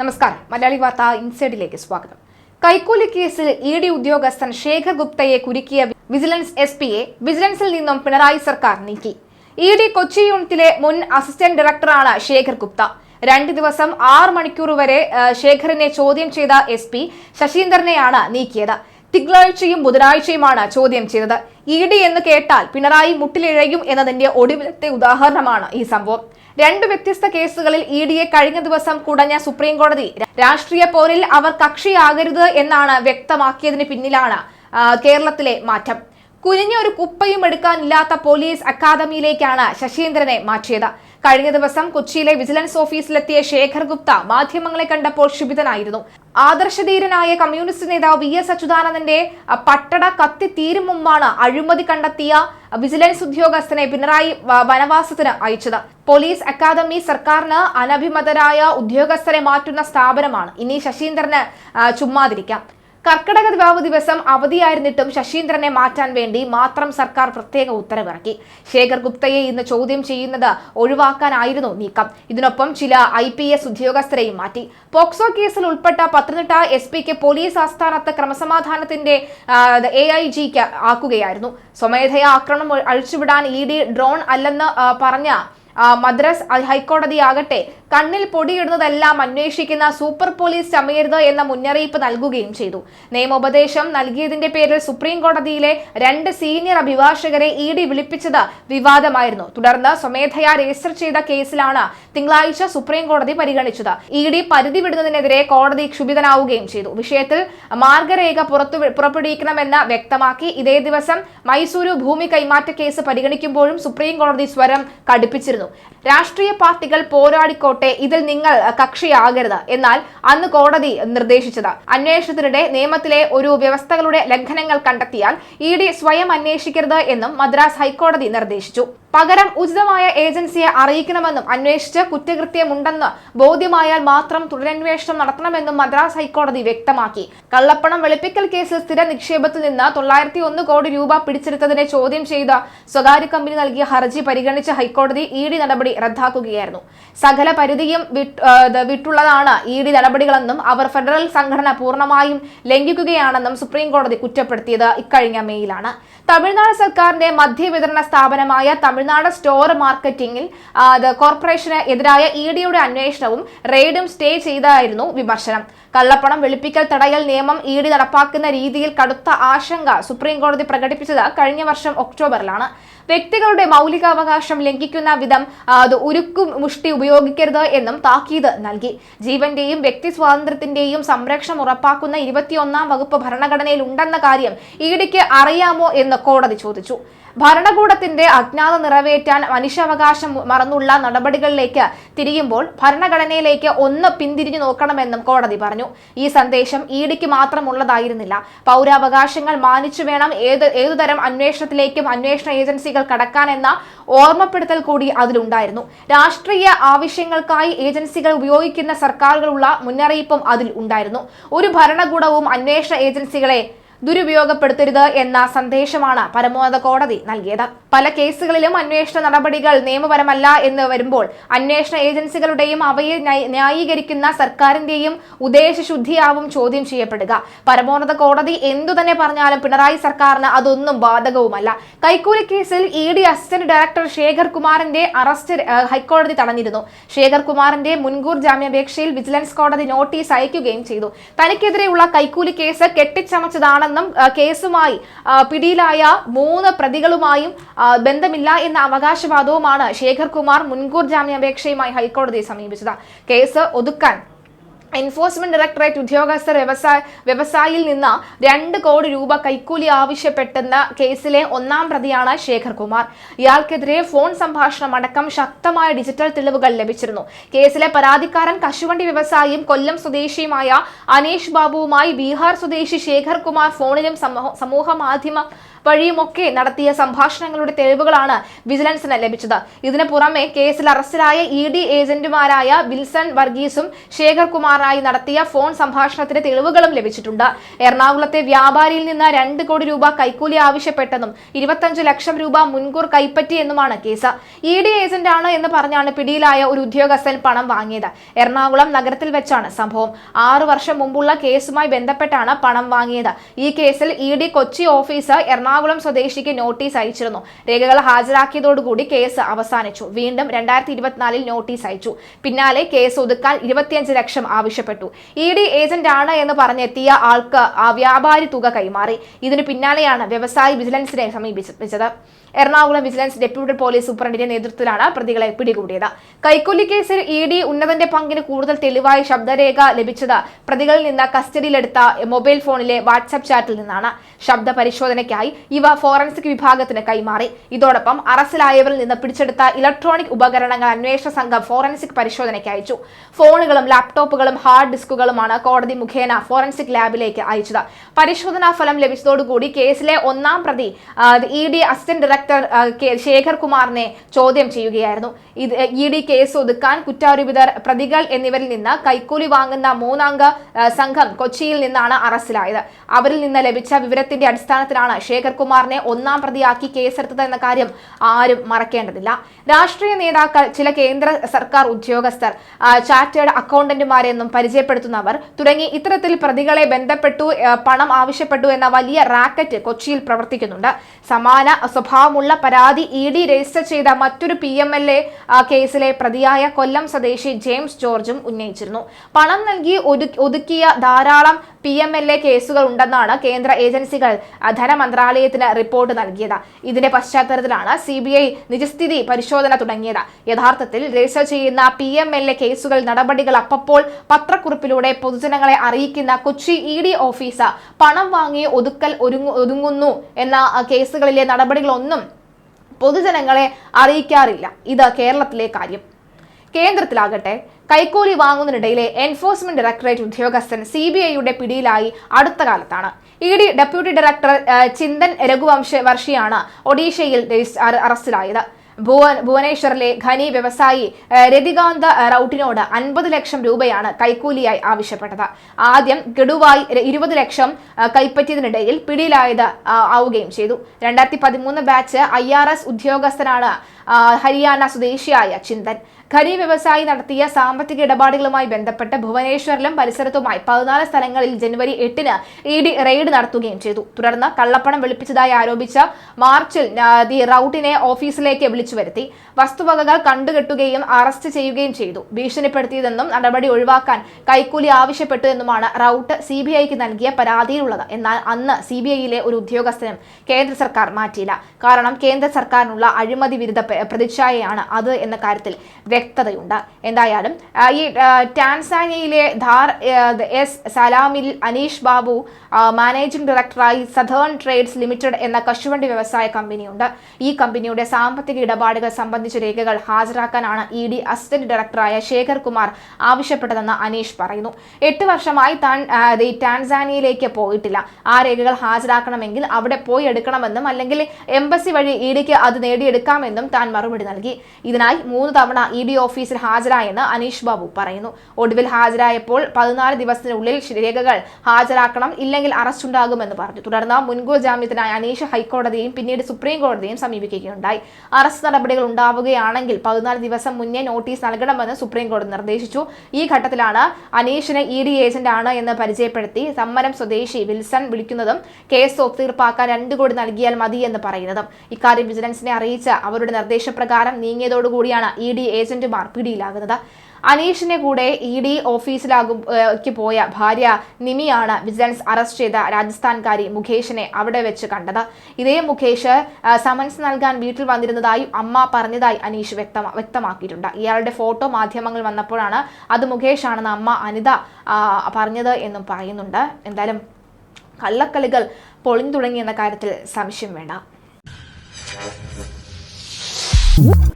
നമസ്കാരം. മലയാളി വാർത്ത ഇൻസൈഡിലേക്ക് സ്വാഗതം. കൈക്കൂലി കേസിൽ ഇ ഡി ഉദ്യോഗസ്ഥൻ ശേഖർ ഗുപ്തയെ കുരുക്കിയ വിജിലൻസ് എസ് പിയെ വിജിലൻസിൽ നിന്നും പിണറായി സർക്കാർ നീക്കി. ഇ ഡി കൊച്ചി യൂണിറ്റിലെ മുൻ അസിസ്റ്റന്റ് ഡയറക്ടറാണ് ശേഖർ ഗുപ്ത. രണ്ട് ദിവസം ആറ് മണിക്കൂർ വരെ ശേഖറിനെ ചോദ്യം ചെയ്ത എസ് പി ശശീന്ദ്രനെയാണ് നീക്കിയത്. തിങ്കളാഴ്ചയും ബുധനാഴ്ചയുമാണ് ചോദ്യം ചെയ്തത്. ഇ ഡി എന്ന് കേട്ടാൽ പിണറായി മുട്ടിലിഴയും എന്നതിന്റെ ഒടുവിലത്തെ ഉദാഹരണമാണ് ഈ സംഭവം. രണ്ട് വ്യത്യസ്ത കേസുകളിൽ ഇ ഡിയെ കഴിഞ്ഞ ദിവസം കുടഞ്ഞ സുപ്രീം കോടതി. രാഷ്ട്രീയ പോരിൽ അവർ കക്ഷിയാകരുത് എന്നാണ് വ്യക്തമാക്കിയതിന് പിന്നിലാണ് കേരളത്തിലെ മാറ്റം. കുനിഞ്ഞ ഒരു കുപ്പയും എടുക്കാനില്ലാത്ത പോലീസ് അക്കാദമിയിലേക്കാണ് ശശീന്ദ്രനെ മാറ്റിയത്. കഴിഞ്ഞ ദിവസം കൊച്ചിയിലെ വിജിലൻസ് ഓഫീസിലെത്തിയ ശേഖർ ഗുപ്ത മാധ്യമങ്ങളെ കണ്ടപ്പോൾ ക്ഷുഭിതനായിരുന്നു. ആദർശധീരനായ കമ്മ്യൂണിസ്റ്റ് നേതാവ് വി എസ് അച്യുതാനന്ദന്റെ പട്ടട കത്തി തീരും മുമ്പാണ് അഴിമതി കണ്ടെത്തിയ വിജിലൻസ് ഉദ്യോഗസ്ഥനെ പിണറായി വനവാസത്തിന് അയച്ചത്. പോലീസ് അക്കാദമി സർക്കാരിന് അനഭിമതരായ ഉദ്യോഗസ്ഥരെ മാറ്റുന്ന സ്ഥാപനമാണ്. ഇനി ശശീന്ദ്രന് ചുമ്മാതിരിക്കാം. കർക്കിടക ദിവാവ് ദിവസം അവധിയായിരുന്നിട്ടും ശശീന്ദ്രനെ മാറ്റാൻ വേണ്ടി മാത്രം സർക്കാർ പ്രത്യേക ഉത്തരവിറക്കി. ശേഖർ ഗുപ്തയെ ഇന്ന് ചോദ്യം ചെയ്യുന്നത് ഒഴിവാക്കാനായിരുന്നു നീക്കം. ഇതിനൊപ്പം ചില ഐ പി എസ് ഉദ്യോഗസ്ഥരെയും മാറ്റി. പോക്സോ കേസിൽ ഉൾപ്പെട്ട പത്തനംതിട്ട എസ് പിക്ക് പോലീസ് ആസ്ഥാനത്ത് ക്രമസമാധാനത്തിന്റെ എ ഐ ജിക്ക് ആക്കുകയായിരുന്നു. സ്വമേധയാ ആക്രമണം അഴിച്ചുവിടാൻ ഇ ഡി ഡ്രോൺ അല്ലെന്ന് പറഞ്ഞ മദ്രാസ് ഹൈക്കോടതിയാകട്ടെ കണ്ണിൽ പൊടിയിടുന്നതെല്ലാം അന്വേഷിക്കുന്ന സൂപ്പർ പോലീസ് ചമയരുത് എന്ന മുന്നറിയിപ്പ് നൽകുകയും ചെയ്തു. നിയമോപദേശം നൽകിയതിന്റെ പേരിൽ സുപ്രീം കോടതിയിലെ രണ്ട് സീനിയർ അഭിഭാഷകരെ ഇ ഡി വിളിപ്പിച്ചത് വിവാദമായിരുന്നു. തുടർന്ന് സ്വമേധയാ രജിസ്റ്റർ ചെയ്ത കേസിലാണ് തിങ്കളാഴ്ച സുപ്രീം കോടതി പരിഗണിച്ചത്. ഇ ഡി പരിധി വിടുന്നതിനെതിരെ കോടതി ക്ഷുഭിതനാവുകയും ചെയ്തു. വിഷയത്തിൽ മാർഗരേഖ പുറത്തു പുറപ്പെടുവിക്കണമെന്ന് വ്യക്തമാക്കി ഇതേ ദിവസം മൈസൂരു ഭൂമി കൈമാറ്റ കേസ് പരിഗണിക്കുമ്പോഴും സുപ്രീം കോടതി സ്വരം കടുപ്പിച്ചിരുന്നു. രാഷ്ട്രീയ പാർട്ടികൾ പോരാടിക്കോട്ടെ ഇതിൽ നിങ്ങൾ കക്ഷിയാകരുത് എന്നാൽ അന്ന് കോടതി നിർദ്ദേശിച്ചത്. അന്വേഷണത്തിനിടെ നിയമത്തിലെ ഒരു വ്യവസ്ഥകളുടെ ലംഘനങ്ങൾ കണ്ടെത്തിയാൽ ഇ ഡി സ്വയം അന്വേഷിക്കരുത് എന്നും മദ്രാസ് ഹൈക്കോടതി നിർദ്ദേശിച്ചു. പകരം ഉചിതമായ ഏജൻസിയെ അറിയിക്കണമെന്നും അന്വേഷിച്ച് കുറ്റകൃത്യമുണ്ടെന്ന് ബോധ്യമായാൽ മാത്രം തുടരന്വേഷണം നടത്തണമെന്നും മദ്രാസ് ഹൈക്കോടതി വ്യക്തമാക്കി. കള്ളപ്പണം വെളുപ്പിക്കൽ കേസിൽ സ്ഥിര നിക്ഷേപത്തിൽ നിന്ന് തൊള്ളായിരത്തി ഒന്ന് കോടി രൂപ പിടിച്ചെടുത്തതിനെ ചോദ്യം ചെയ്ത സ്വകാര്യ കമ്പനി നൽകിയ ഹർജി പരിഗണിച്ച ഹൈക്കോടതി ഇ ഡി നടപടി റദ്ദാക്കുകയായിരുന്നു. സകല പരിധിയും വിട്ടുള്ളതാണ് ഇ ഡി നടപടികളെന്നും അവർ ഫെഡറൽ സംഘടന പൂർണമായും ലംഘിക്കുകയാണെന്നും സുപ്രീം കോടതി കുറ്റപ്പെടുത്തിയത് ഇക്കഴിഞ്ഞ മെയിലാണ്. തമിഴ്നാട് സർക്കാരിന്റെ മദ്യവിതരണ സ്ഥാപനമായ തമിഴ്നാട് സ്റ്റോർ മാർക്കറ്റിംഗിൽ കോർപ്പറേഷന് എതിരായ ഇ ഡിയുടെ അന്വേഷണവും റെയ്ഡും സ്റ്റേ ചെയ്തായിരുന്നു വിമർശനം. കള്ളപ്പണം വെളുപ്പിക്കൽ തടയൽ നിയമം ഇ ഡി നടപ്പാക്കുന്ന രീതിയിൽ കടുത്ത ആശങ്ക സുപ്രീംകോടതി പ്രകടിപ്പിച്ചത് കഴിഞ്ഞ വർഷം ഒക്ടോബറിലാണ്. വ്യക്തികളുടെ മൗലികാവകാശം ലംഘിക്കുന്ന വിധം അത് ഉരുക്കും മുഷ്ടി ഉപയോഗിക്കരുത് എന്നും താക്കീത് നൽകി. ജീവന്റെയും വ്യക്തി സ്വാതന്ത്ര്യത്തിന്റെയും സംരക്ഷണം ഉറപ്പാക്കുന്ന ഇരുപത്തിയൊന്നാം വകുപ്പ് ഭരണഘടനയിൽ ഉണ്ടെന്ന കാര്യം ഇ ഡിക്ക് അറിയാമോ എന്ന് കോടതി ചോദിച്ചു. ഭരണകൂടത്തിന്റെ അജ്ഞാത നിറവേറ്റാൻ മനുഷ്യാവകാശം മറന്നുള്ള നടപടികളിലേക്ക് തിരിയുമ്പോൾ ഭരണഘടനയിലേക്ക് ഒന്ന് പിന്തിരിഞ്ഞു നോക്കണമെന്നും കോടതി പറഞ്ഞു. ഈ സന്ദേശം ഇ ഡിക്ക് മാത്രമുള്ളതായിരുന്നില്ല. പൗരാവകാശങ്ങൾ മാനിച്ചു വേണം ഏത് ഏതുതരം അന്വേഷണത്തിലേക്കും അന്വേഷണ ഏജൻസികൾ കടക്കാനെന്ന ഓർമ്മപ്പെടുത്തൽ കൂടി അതിലുണ്ടായിരുന്നു. രാഷ്ട്രീയ ആവശ്യങ്ങൾക്കായി ഏജൻസികൾ ഉപയോഗിക്കുന്ന സർക്കാരുകളുള്ള മുന്നറിയിപ്പും അതിൽ ഉണ്ടായിരുന്നു. ഒരു ഭരണകൂടവും അന്വേഷണ ഏജൻസികളെ ദുരുപയോഗപ്പെടുത്തരുത് എന്ന സന്ദേശമാണ് പരമോന്നത കോടതി നൽകിയത്. പല കേസുകളിലും അന്വേഷണ നടപടികൾ നിയമപരമല്ല എന്ന് വരുമ്പോൾ അന്വേഷണ ഏജൻസികളുടെയും അവയെ ന്യായ- ന്യായീകരിക്കുന്ന സർക്കാരിന്റെയും ഉദ്ദേശശുദ്ധിയാവും ചോദ്യം ചെയ്യപ്പെടുക. പരമോന്നത കോടതി എന്തു തന്നെ പറഞ്ഞാലും പിണറായി സർക്കാരിന് അതൊന്നും ബാധകവുമല്ല. കൈക്കൂലി കേസിൽ E D assistant director Shekhar കുമാറിന്റെ അറസ്റ്റ് ഹൈക്കോടതി തടഞ്ഞിരുന്നു. ശേഖർ കുമാറിന്റെ മുൻകൂർ ജാമ്യാപേക്ഷയിൽ വിജിലൻസ് കോടതി നോട്ടീസ് അയക്കുകയും ചെയ്തു. തനിക്കെതിരെയുള്ള കൈക്കൂലി കേസ് കെട്ടിച്ചമച്ചതാണെന്നും ആ, കേസുമായി പിടിയിലായ മൂന്ന് പ്രതികളുമായും ബന്ധമില്ല എന്ന അവകാശവാദവുമാണ് ശേഖർ കുമാർ മുൻകൂർ ജാമ്യാപേക്ഷയുമായി ഹൈക്കോടതിയെ സമീപിച്ചത്. കേസ് ഒതുക്കാൻ എൻഫോഴ്സ്മെന്റ് ഡയറക്ടറേറ്റ് ഉദ്യോഗസ്ഥർ വ്യവസായ വ്യവസായിയിൽ നിന്ന് രണ്ട് കോടി രൂപ കൈക്കൂലി ആവശ്യപ്പെട്ടെന്ന കേസിലെ ഒന്നാം പ്രതിയാണ് ശേഖർ കുമാർ. ഇയാൾക്കെതിരെ ഫോൺ സംഭാഷണം അടക്കം ശക്തമായ ഡിജിറ്റൽ തെളിവുകൾ ലഭിച്ചിരുന്നു. കേസിലെ പരാതിക്കാരൻ കശുവണ്ടി വ്യവസായിയും കൊല്ലം സ്വദേശിയുമായ അനീഷ് ബാബുവുമായി ബീഹാർ സ്വദേശി ശേഖർ കുമാർ ഫോണിലും സമൂഹ സമൂഹ മാധ്യമ വഴിയുമൊക്കെ നടത്തിയ സംഭാഷണങ്ങളുടെ തെളിവുകളാണ് വിജിലൻസിന് ലഭിച്ചത്. ഇതിന് പുറമെ കേസിൽ അറസ്റ്റിലായ ഇ ഡി ഏജന്റുമാരായ വിൽസൺ വർഗീസും ശേഖർ കുമാറായി നടത്തിയ ഫോൺ സംഭാഷണത്തിന്റെ തെളിവുകളും ലഭിച്ചിട്ടുണ്ട്. എറണാകുളത്തെ വ്യാപാരിയിൽ നിന്ന് രണ്ട് കോടി രൂപ കൈക്കൂലി ആവശ്യപ്പെട്ടെന്നും ഇരുപത്തഞ്ച് ലക്ഷം രൂപ മുൻകൂർ കൈപ്പറ്റിയെന്നുമാണ് കേസ്. ഇ ഡി ഏജന്റാണ് എന്ന് പറഞ്ഞാണ് പിടിയിലായ ഒരു ഉദ്യോഗസ്ഥൻ പണം വാങ്ങിയത്. എറണാകുളം നഗരത്തിൽ വെച്ചാണ് സംഭവം. ആറു വർഷം മുമ്പുള്ള കേസുമായി ബന്ധപ്പെട്ടാണ് പണം വാങ്ങിയത്. ഈ കേസിൽ E D Kochi office Ernakulam സ്വദേശിക്ക് notice അയച്ചിരുന്നു. രേഖകൾ ഹാജരാക്കിയതോടുകൂടി കേസ് അവസാനിച്ചു. വീണ്ടും രണ്ടായിരത്തി ഇരുപത്തിനാലിൽ നോട്ടീസ് അയച്ചു. പിന്നാലെ കേസ് ഒതുക്കാൻ ഇരുപത്തിയഞ്ച് ലക്ഷം ആവശ്യപ്പെട്ടു. ഇ ഡി ഏജന്റ് ആണ് എന്ന് പറഞ്ഞെത്തിയ ആൾക്ക് ആ വ്യാപാരി തുക കൈമാറി. ഇതിനു പിന്നാലെയാണ് വ്യവസായി വിജിലൻസിനെ സമീപിച്ചത്. എറണാകുളം വിജിലൻസ് ഡെപ്യൂട്ടി പോലീസ് സൂപ്രണ്ടിന്റെ നേതൃത്വത്തിലാണ് പ്രതികളെ പിടികൂടിയത്. കൈക്കൂലി കേസിൽ ഇ ഡി ഉന്നതന്റെ പങ്കിന് കൂടുതൽ തെളിവായി ശബ്ദരേഖ ലഭിച്ചത് പ്രതികളിൽ നിന്ന് കസ്റ്റഡിയിലെടുത്ത മൊബൈൽ ഫോണിലെ വാട്സ്ആപ്പ് ചാറ്റിൽ നിന്നാണ്. ശബ്ദ പരിശോധനയ്ക്കായി ഇവ ഫോറൻസിക് വിഭാഗത്തിന് കൈമാറി. ഇതോടൊപ്പം അറസ്റ്റിലായവരിൽ നിന്ന് പിടിച്ചെടുത്ത ഇലക്ട്രോണിക് ഉപകരണങ്ങൾ അന്വേഷണ സംഘം ഫോറൻസിക് പരിശോധനയ്ക്ക് അയച്ചു. ഫോണുകളും ലാപ്ടോപ്പുകളും ഹാർഡ് ഡിസ്കുകളുമാണ് കോടതി മുഖേന ഫോറൻസിക് ലാബിലേക്ക് അയച്ചത്. പരിശോധനാ ഫലം ലഭിച്ചതോടുകൂടി കേസിലെ ഒന്നാം പ്രതി E D assistant director Shekhar കുമാറിനെ ചോദ്യം ചെയ്യുകയായിരുന്നു. ഇത് ഇ ഡി കേസ് ഒതുക്കാൻ കുറ്റാരോപിതർ പ്രതികൾ എന്നിവരിൽ നിന്ന് കൈക്കൂലി വാങ്ങുന്ന മൂന്നംഗ സംഘം കൊച്ചിയിൽ നിന്നാണ് അറസ്റ്റിലായത്. അവരിൽ നിന്ന് ലഭിച്ച വിവരത്തിന്റെ അടിസ്ഥാനത്തിലാണ് ശേഖർ കുമാറിനെ ഒന്നാം പ്രതിയാക്കി കേസെടുത്തത് എന്ന കാര്യം ആരും മറക്കേണ്ടതില്ല. രാഷ്ട്രീയ നേതാക്കൾ ചില കേന്ദ്ര സർക്കാർ ഉദ്യോഗസ്ഥർ ചാർട്ടേഡ് അക്കൗണ്ടന്റുമാരെന്നും പരിചയപ്പെടുത്തുന്നവർ തുടങ്ങി ഇത്തരത്തിൽ പ്രതികളെ ബന്ധപ്പെട്ടു പണം ആവശ്യപ്പെട്ടു എന്ന വലിയ റാക്കറ്റ് കൊച്ചിയിൽ പ്രവർത്തിക്കുന്നുണ്ട്. സമാന സ്വഭാവമുള്ള പരാതി ഇ ഡി രജിസ്റ്റർ ചെയ്ത മറ്റൊരു പി എം എൽ എ കേസിലെ പ്രതിയായ കൊല്ലം സ്വദേശി ജെയിംസ് ജോർജും ഉന്നയിച്ചിരുന്നു. പണം നൽകി ഒതുക്കിയ ധാരാളം പി എം എൽ എ കേസുകൾ ഉണ്ടെന്നാണ് കേന്ദ്ര ഏജൻസികൾ ധനമന്ത്രാലയത്തിന് റിപ്പോർട്ട് നൽകിയത്. ഇതിന്റെ പശ്ചാത്തലത്തിലാണ് സി ബി ഐ നിജസ്ഥിതി പരിശോധന തുടങ്ങിയത്. യഥാർത്ഥത്തിൽ രജിസ്റ്റർ ചെയ്യുന്ന പി എം എൽ എ കേസുകൾ നടപടികൾ അപ്പപ്പോൾ പത്രക്കുറിപ്പിലൂടെ പൊതുജനങ്ങളെ അറിയിക്കുന്ന കൊച്ചി ഇ ഡി ഓഫീസർ പണം വാങ്ങി ഒതുക്കൽ ഒതുങ്ങുന്നു എന്ന കേസുകളിലെ നടപടികളൊന്നും പൊതുജനങ്ങളെ അറിയിക്കാറില്ല. ഇത് കേരളത്തിലെ കാര്യം. കേന്ദ്രത്തിലാകട്ടെ കൈക്കൂലി വാങ്ങുന്നതിനിടയിലെ എൻഫോഴ്സ്മെന്റ് ഡയറക്ടറേറ്റ് ഉദ്യോഗസ്ഥൻ സി ബി ഐയുടെ പിടിയിലായി അടുത്ത കാലത്താണ്. E D deputy director Chintan Raghuvamsha വർഷിയാണ് ഒഡീഷയിൽ അറസ്റ്റിലായത്. ഭുവനേശ്വറിലെ ഖനി വ്യവസായി രതികാന്ത റൌട്ടിനോട് അൻപത് ലക്ഷം രൂപയാണ് കൈക്കൂലിയായി ആവശ്യപ്പെട്ടത്. ആദ്യം ഗഡുവായി ഇരുപത് ലക്ഷം കൈപ്പറ്റിയതിനിടയിൽ പിടിയിലായത് ആവുകയും ചെയ്തു. രണ്ടായിരത്തി പതിമൂന്ന് ബാച്ച് ഐ ആർ എസ് ഉദ്യോഗസ്ഥനാണ് ഹരിയാന സ്വദേശിയായ ചിന്തൻ. ഖനി വ്യവസായി നടത്തിയ സാമ്പത്തിക ഇടപാടുകളുമായി ബന്ധപ്പെട്ട് ഭുവനേശ്വറിലും പരിസരത്തുമായി പതിനാല് സ്ഥലങ്ങളിൽ ജനുവരി എട്ടിന് ഇ ഡി റെയ്ഡ് നടത്തുകയും ചെയ്തു. തുടർന്ന് കള്ളപ്പണം വെളുപ്പിച്ചതായി ആരോപിച്ച മാർച്ചിൽ ദി റൌട്ടിനെ ഓഫീസിലേക്ക് വിളിച്ചു വരുത്തി. വസ്തുവകകൾ കണ്ടുകെട്ടുകയും അറസ്റ്റ് ചെയ്യുകയും ചെയ്തു. ഭീഷണിപ്പെടുത്തിയതെന്നും നടപടി ഒഴിവാക്കാൻ കൈക്കൂലി ആവശ്യപ്പെട്ടു എന്നുമാണ് റൌട്ട് സി ബി ഐക്ക് നൽകിയ പരാതിയിലുള്ളത്. എന്നാൽ അന്ന് സി ബി ഐയിലെ ഒരു ഉദ്യോഗസ്ഥനും കേന്ദ്ര സർക്കാർ മാറ്റിയില്ല. കാരണം കേന്ദ്ര സർക്കാരിനുള്ള അഴിമതി വിരുദ്ധ പ്രതിച്ഛായയാണ് അത് എന്ന കാര്യത്തിൽ വ്യക്തതയുണ്ട്. എന്തായാലും ഈ ടാൻസാനിയയിലെ ധാർ എസ് സലാമിൽ അനീഷ് ബാബു മാനേജിംഗ് ഡയറക്ടറായി സതേൺ ട്രേഡ്സ് ലിമിറ്റഡ് എന്ന കശുവണ്ടി വ്യവസായ കമ്പനിയുണ്ട്. ഈ കമ്പനിയുടെ സാമ്പത്തിക ഇടപാടുകൾ സംബന്ധിച്ച രേഖകൾ ഹാജരാക്കാനാണ് ഇ ഡി അസിസ്റ്റന്റ് ഡയറക്ടറായ ശേഖർ കുമാർ ആവശ്യപ്പെട്ടതെന്ന് അനീഷ് പറയുന്നു. എട്ട് വർഷമായി താൻ ടാൻസാനിയയിലേക്ക് പോയിട്ടില്ല. ആ രേഖകൾ ഹാജരാക്കണമെങ്കിൽ അവിടെ പോയി എടുക്കണമെന്നും അല്ലെങ്കിൽ എംബസി വഴി ഇ ഡിക്ക് അത് നേടിയെടുക്കാമെന്നും താൻ മറുപടി നൽകി. ഇതിനായി മൂന്ന് തവണ ഇ ഡി ഓഫീസിൽ ഹാജരായെന്ന് അനീഷ് ബാബു പറയുന്നു. ഒടുവിൽ ഹാജരായപ്പോൾ പതിനാല് ദിവസത്തിനുള്ളിൽ രേഖകൾ ഹാജരാക്കണം ഇല്ലെങ്കിൽ അറസ്റ്റ് ഉണ്ടാകുമെന്ന് പറഞ്ഞു. തുടർന്ന് മുൻകൂർ ജാമ്യത്തിനായി അനീഷ് ഹൈക്കോടതിയും പിന്നീട് സുപ്രീം കോടതിയും സമീപിക്കുകയുണ്ടായി. അറസ്റ്റ് നടപടികൾ ഉണ്ടാവുകയാണെങ്കിൽ പതിനാല് ദിവസം മുന്നേ നോട്ടീസ് നൽകണമെന്ന് സുപ്രീം കോടതി നിർദ്ദേശിച്ചു. ഈ ഘട്ടത്തിലാണ് അനീഷിനെ ഇ ഡി ഏജന്റ് ആണ് എന്ന് പരിചയപ്പെടുത്തി സമ്മരം സ്വദേശി വിൽസൺ വിളിക്കുന്നതും കേസ് തീർപ്പാക്കാൻ രണ്ടു കോടി നൽകിയാൽ മതി എന്ന് പറയുന്നതും. ഇക്കാര്യം വിജിലൻസിനെ അറിയിച്ച അവരുടെ നിർദ്ദേശപ്രകാരം നീങ്ങിയതോടുകൂടിയാണ് ഇ ഡി ഏജന്റുമാർ പിടിയിലാകുന്നത്. അനീഷിനെ കൂടെ ഇ ഡി ഓഫീസിലാകും പോയ ഭാര്യ നിമിയാണ് വിജിലൻസ് അറസ്റ്റ് ചെയ്ത രാജസ്ഥാൻകാരി മുഖേഷിനെ അവിടെ വെച്ച് കണ്ടത്. ഇതേ മുഖേഷ് സമൻസ് നൽകാൻ വീട്ടിൽ വന്നിരുന്നതായി അമ്മ പറഞ്ഞതായി അനീഷ് വ്യക്തമാ വ്യക്തമാക്കിയിട്ടുണ്ട്. ഇയാളുടെ ഫോട്ടോ മാധ്യമങ്ങൾ വന്നപ്പോഴാണ് അത് മുഖേഷ് ആണെന്ന് അമ്മ അനിത പറഞ്ഞത് എന്നും പറയുന്നുണ്ട്. എന്തായാലും കള്ളക്കളികൾ പൊളിഞ്ഞു തുടങ്ങി എന്ന കാര്യത്തിൽ സംശയം വേണ്ട. Whoop!